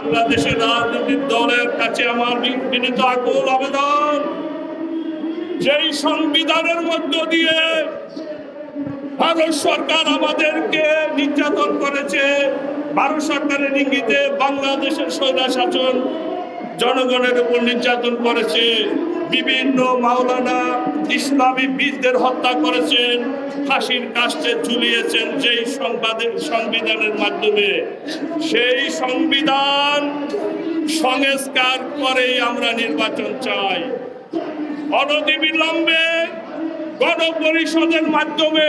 বাংলাদেশের রাজনৈতিক দলের কাছে আমার বিনীত আকুল আবেদন। যেই সংবিধানের মধ্য দিয়ে ভারত সরকার আমাদেরকে নির্যাতন করেছে, ভারত সরকারের ইঙ্গিতে বাংলাদেশের সৈন্য শাসন জনগণের উপর নির্যাতন করেছে। বিভিন্ন মাওলানা ইসলামী বীরদের হত্যা করেছেন, ফাঁসির কাস্টে ঝুলিয়েছেন যেই সংবাদের সংবিধানের মাধ্যমে। সেই সংবিধান সংস্কার করেই আমরা নির্বাচন চাই। অনতিবিলম্বে গণপরিষদের মাধ্যমে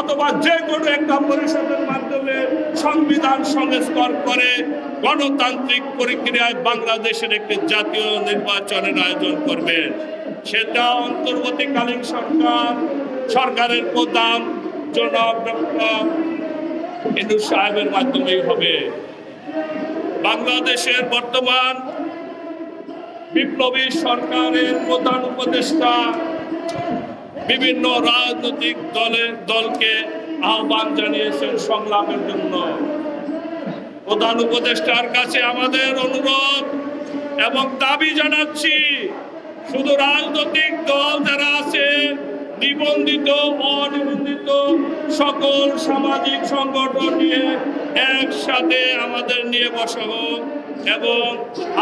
অথবা যে কোনো একটা পরিষদের মাধ্যমে সংবিধান সংস্কার করে গণতান্ত্রিক প্রক্রিয়ায় বাংলাদেশের একটি জাতীয় নির্বাচনের আয়োজন করবেন সেটা অন্তর্বর্তীকালীন সরকার, সরকারের প্রধান জনাব ইন্দু সাহেবের মাধ্যমেই হবে। বাংলাদেশের বর্তমান বিপ্লবী সরকারের প্রধান উপদেষ্টা বিভিন্ন রাজনৈতিক দলের দলকে আহ্বান জানিয়েছেন সংলাপের জন্য। প্রধান উপদেষ্টার কাছে আমাদের অনুরোধ এবং দাবি জানাচ্ছি, শুধু রাজনৈতিক দল যারা আছে, নিবন্ধিত, অনিবন্ধিত সকল সামাজিক সংগঠন নিয়ে একসাথে আমাদের নিয়ে বসা হোক এবং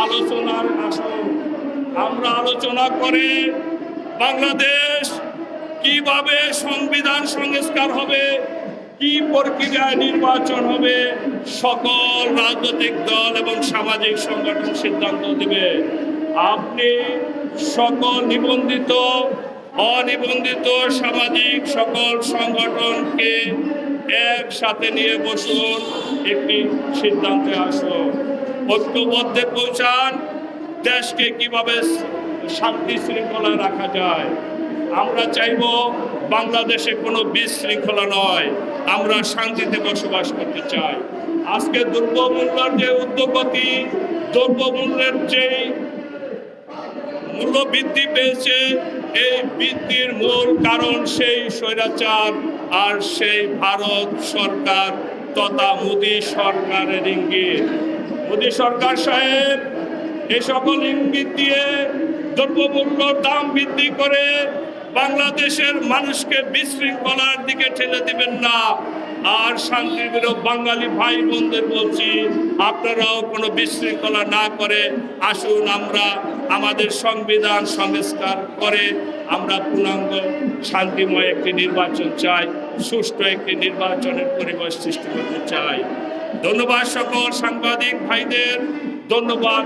আলোচনার আসুন আমরা আলোচনা করে বাংলাদেশ কীভাবে সংবিধান সংস্কার হবে? কি প্রক্রিয়ায় নির্বাচন হবে? সকল রাজনৈতিক দল এবং সামাজিক সংগঠন সিদ্ধান্ত দেবে। আপনি সকল নিবন্ধিত, অনিবন্ধিত সামাজিক সকল সংগঠনকে একসাথে নিয়ে বসুন, একটি সিদ্ধান্তে আসুন। ঐক্যবদ্ধে পৌঁছান। দেশকে কীভাবে শান্তি শৃঙ্খলা রাখা যায়? আমরা চাইব বাংলাদেশে কোনো বিশৃঙ্খলা নয়। আমরা শান্তিতে বসবাস করতে চাই। আজকে দ্রব্যমূল্যের যে উদ্যোগতি দ্রব্যমূল্যের যেই মূল্য বৃদ্ধি পেয়েছে, এই বৃদ্ধির মূল কারণ সেই স্বৈরাচার আর সেই ভারত সরকার তথা মোদী সরকারের ইঙ্গিত। মোদী সরকার সাহেব এই সকল ইঙ্গিত দিয়ে দ্রব্যমূল্যর দাম বৃদ্ধি করে বাংলাদেশের মানুষকে বিশৃঙ্খলার দিকে ঠেলে দিবেন না। আর শান্তিপ্রিয় বাঙালি ভাই বোনদের বলছি, আপনারাও কোনো বিশৃঙ্খলা না করে আসুন আমরা আমাদের সংবিধান সংস্কার করে আমরা পূর্ণাঙ্গ, শান্তিময় একটি নির্বাচন চাই, সুষ্ঠু একটি নির্বাচনের পরিবেশ সৃষ্টি করতে চাই। ধন্যবাদ সকল সাংবাদিক ভাইদের, ধন্যবাদ।